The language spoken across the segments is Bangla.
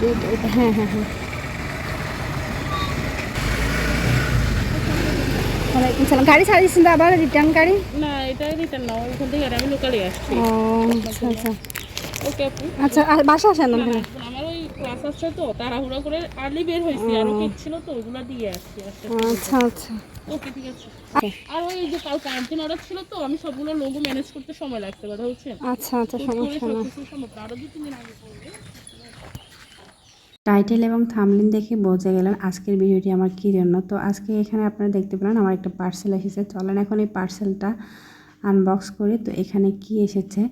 হ্যাঁ হ্যাঁ হ্যাঁ ওয়ালাইকুম সালাম গাড়ি ছাড়িয়েছেন তো আবার রিটার্ন গাড়ি? না এটা রিটার্ন না ওইখান থেকে আমি লোকালে আসছি। ও আচ্ছা আচ্ছা। ওকে আপু। আচ্ছা আর বাসা আসেন না না, না, আমার ওই ক্লাস আসছে তো তাড়াহুড়ো করে আর্লি বের হয়েছি আরও কেক ছিল তো ওগুলো দিয়ে আসছি আচ্ছা আচ্ছা। ওকে ঠিক আছে। আর ওই যে কাল ক্যান্টিন অর্ডার ছিল তো আমি সবগুলো লোগো ম্যানেজ করতে সময় লাগছে কথা হচ্ছে আচ্ছা আচ্ছা সমস্যা না না। আরও দু তিন দিন আগে করবে। টাইটেল এবং থামলিন দেখে বোঝা গেলেন আজকের ভিডিওটি আমার কী জন্য। তো আজকে এখানে আপনারা দেখতে পেলেন আমার একটা পার্সেল এসেছে। চলেন এখন এই পার্সেলটা আনবক্স করি। তো এখানে কি এসেছে?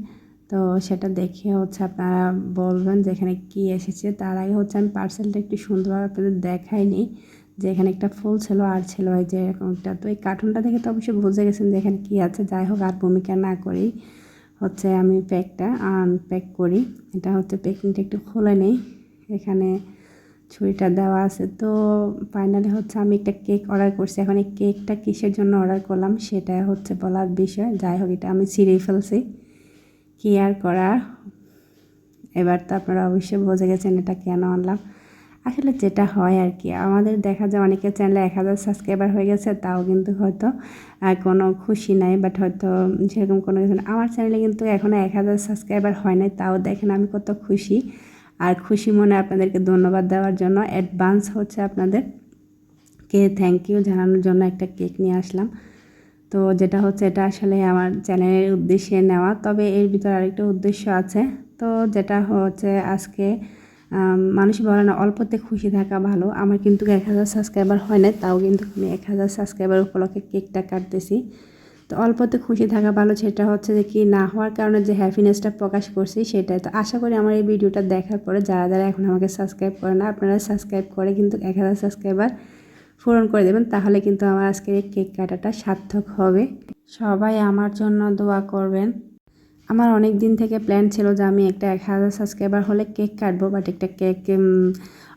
তো সেটা দেখে হচ্ছে আপনারা বলবেন যে এখানে কী এসেছে। তার আগে হচ্ছে আমি পার্সেলটা একটু সুন্দরভাবে আপনাদের দেখাইনি যে এখানে একটা ফুল ছিল আর ছিল এই যে এরকম একটা। তো এই কার্টুনটা দেখে তো অবশ্যই বুঝে গেছেন যে এখানে কী আছে। যাই হোক, আর ভূমিকা না করেই হচ্ছে আমি প্যাকটা আনপ্যাক করি। এটা হচ্ছে প্যাকিংটা একটু খুলে নেই। এখানে ছুরিটা দেওয়া আছে। তো ফাইনালি হচ্ছে আমি একটা কেক অর্ডার করছি। এখন এই কেকটা কিসের জন্য অর্ডার করলাম সেটা হচ্ছে বলার বিষয়। যাই হোক, এটা আমি ছিঁড়েই ফেলছি। কি আর করার? এবার তো আপনারা অবশ্যই বুঝে গেছেন এটা কেন আনলাম। আসলে যেটা হয় আর কি, আমাদের দেখা যায় অনেকের চ্যানেলে এক হাজার সাবস্ক্রাইবার হয়ে গেছে, তাও কিন্তু হয়তো কোনো খুশি নাই বাট হয়তো সেরকম কোনো কিছু আমার চ্যানেলে কিন্তু এখনও এক হাজার সাবস্ক্রাইবার হয় নাই, তাও দেখেন আমি কত খুশি। আর খুশি মনে আপনাদেরকে ধন্যবাদ দেওয়ার জন্য। অ্যাডভান্স হচ্ছে আপনাদের কে থ্যাংক ইউ জানানোর জন্য একটা কেক নিয়ে আসলাম। তো যেটা হচ্ছে এটা আসলে আমার চ্যানেলের উদ্দেশ্যে নেওয়া। তবে এর ভিতরে আরেকটা উদ্দেশ্য আছে। তো যেটা হচ্ছে আজকে মানুষ বলে না, অল্পতে খুশি থাকা ভালো। আমার কিন্তু এক হাজার সাবস্ক্রাইবার হয় না তাও কিন্তু আমি এক হাজার সাবস্ক্রাইবার উপলক্ষে কেকটা কাটতেছি। তো অল্পতে খুশি থাকা ভালো সেটা হচ্ছে যে কি না হওয়ার কারণে যে হ্যাপিনেসটা প্রকাশ করছি সেটাই। তো আশা করি আমার এই ভিডিওটা দেখার পরে যারা যারা এখন আমাকে সাবস্ক্রাইব করে না, আপনারা সাবস্ক্রাইব করে কিন্তু এক হাজার সাবস্ক্রাইবার পূরণ করে দেবেন, তাহলে কিন্তু আমার আজকের এই কেক কাটাটা সার্থক হবে। সবাই আমার জন্য দোয়া করবেন। আমার অনেক দিন থেকে প্ল্যান ছিল যে আমি একটা এক হাজার সাবস্ক্রাইবার হলে কেক কাটবো বাট একটা কেক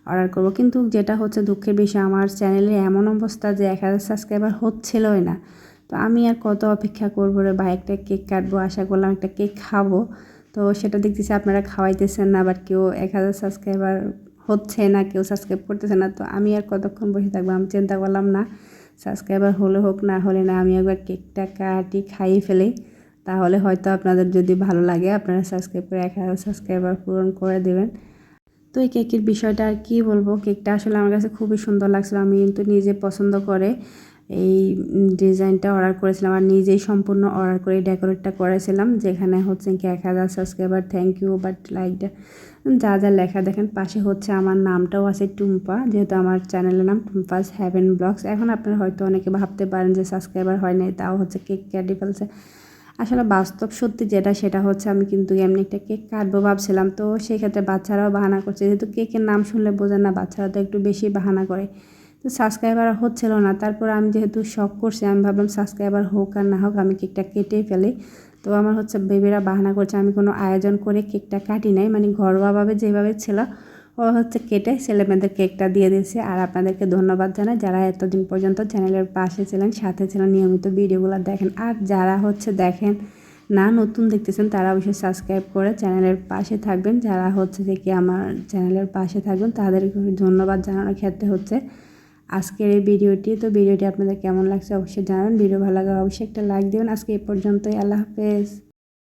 অর্ডার করব। কিন্তু যেটা হচ্ছে দুঃখের বিষয়, আমার চ্যানেলে এমন অবস্থা যে এক হাজার সাবস্ক্রাইবার হচ্ছিলই না। তো আমি আর কত অপেক্ষা করব রে ভাই? একটা কেক কাটবো, আশা করলাম একটা কেক খাব। তো সেটা দেখতেছি আপনারা খাওয়াইতেছেন না বাট কেউ এক হাজার সাবস্ক্রাইবার হচ্ছে না, কেউ সাবস্ক্রাইব করতেছে না। তো আমি আর কতক্ষণ বসে থাকব আমি চিন্তা করলাম না সাবস্ক্রাইবার হলে হোক না হলে না, আমি একবার কেকটা কাটি খাইয়ে ফেলি। তাহলে হয়তো আপনাদের যদি ভালো লাগে, আপনারা সাবস্ক্রাইব করে এক হাজার সাবস্ক্রাইবার পূরণ করে দেবেন। তো এই কেকের বিষয়টা আর কী বলব? কেকটা আসলে আমার কাছে খুবই সুন্দর লাগছিল, আমি কিন্তু নিজে পছন্দ করে। এই ডিজাইনটা অর্ডার করেছিলাম আর নিজেই সম্পূর্ণ অর্ডার করে ডেকোরেটটা করেছিলাম যেখানে হচ্ছে কি এক হাজার সাবস্ক্রাইবার থ্যাংক ইউ বাট লাইকটা যা যা লেখা দেখেন, পাশে হচ্ছে আমার নামটাও আছে টুম্পা, যেহেতু আমার চ্যানেলের নাম টুম্পাস হ্যাভেন ব্লগস এখন আপনারা হয়তো অনেকে ভাবতে পারেন যে সাবস্ক্রাইবার হয় নাই, তাও হচ্ছে কেক কেটে ফেলছে। আসলে বাস্তব সত্যি যেটা, সেটা হচ্ছে আমি কিন্তু এমনি একটা কেক কাটবো ভাবছিলাম, তো সেই ক্ষেত্রে বাচ্চারাও বাহানা করছে, যেহেতু কেকের নাম শুনলে বোঝেন না, বাচ্চারা তো একটু বেশি বাহানা করে। তো সাবস্ক্রাইবার হচ্ছিল না। তারপর আমি যেহেতু শখ করছি, আমি ভাবলাম সাবস্ক্রাইবার হোক আর না হোক, আমি কেকটা কেটেই ফেলি। তো আমার হচ্ছে বেবিরা বাহানা করছে, আমি কোনো আয়োজন করে কেকটা কাটি নাই মানে ঘরোয়াভাবে যেভাবে ছিল, ও হচ্ছে কেটে ছেলেমেয়েদের কেকটা দিয়ে দিয়েছে। আর আপনাদেরকে ধন্যবাদ জানাই, যারা এতদিন পর্যন্ত চ্যানেলের পাশে ছিলেন, সাথে ছিলেন, নিয়মিত ভিডিওগুলো দেখেন। আর যারা হচ্ছে দেখেন না, নতুন দেখতেছেন, তারা অবশ্যই সাবস্ক্রাইব করে চ্যানেলের পাশে থাকবেন। যারা হচ্ছে যে কি আমার চ্যানেলের পাশে থাকবেন, তাদেরকে ধন্যবাদ জানানোর ক্ষেত্রে হচ্ছে আজকের এই ভিডিওটি। তো ভিডিওটি আপনাদের কেমন লাগছে অবশ্যই জানান ভিডিও ভালো লাগলে অবশ্যই একটা লাইক দেবেন। আজকে এই পর্যন্তই। আল্লাহ হাফেজ।